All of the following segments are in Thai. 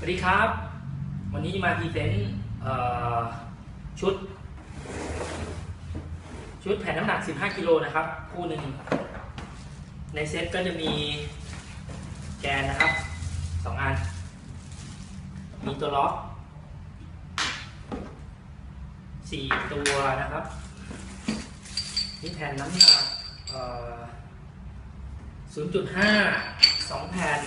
สวัสดีครับ วันนี้มาพรีเซนต์ชุด ชุดแผ่นน้ำหนัก 15 กิโลนะครับ คู่หนึ่ง ในเซ็ตก็จะมีแกนนะครับ 2 อัน มีตัวล็อก 4 ตัวนะครับนี่แผ่นน้ำหนัก0.5 2 แผ่น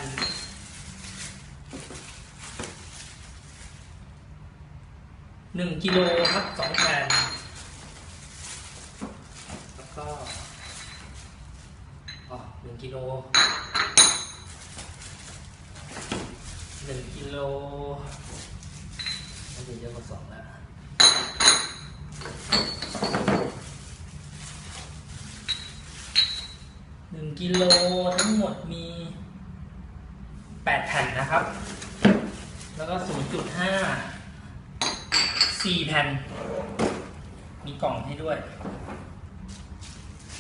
หนึ่งกิโลครับสองแผ่นแล้วก็อ๋อหนึ่งกิโลหนึ่งกิโลมันจะเยอะกว่าสองแล้วหนึ่งกิโลทั้งหมดมีแปดแผ่นนะครับ แล้วก็ศูนย์จุดห้า สี่แผ่น มีกล่องให้ด้วย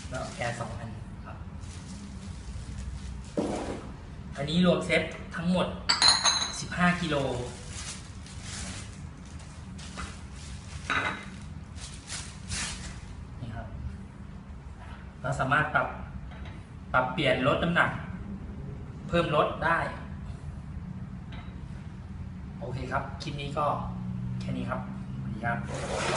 แล้วแกสองอันครับ อันนี้รวมเซ็ตทั้งหมด 15 กิโลนี่ครับ เราสามารถปรับ ปรับเปลี่ยนลดน้ำหนัก เพิ่มลดได้ โอเคครับ คลิปนี้ก็แค่นี้ครับ Yeah.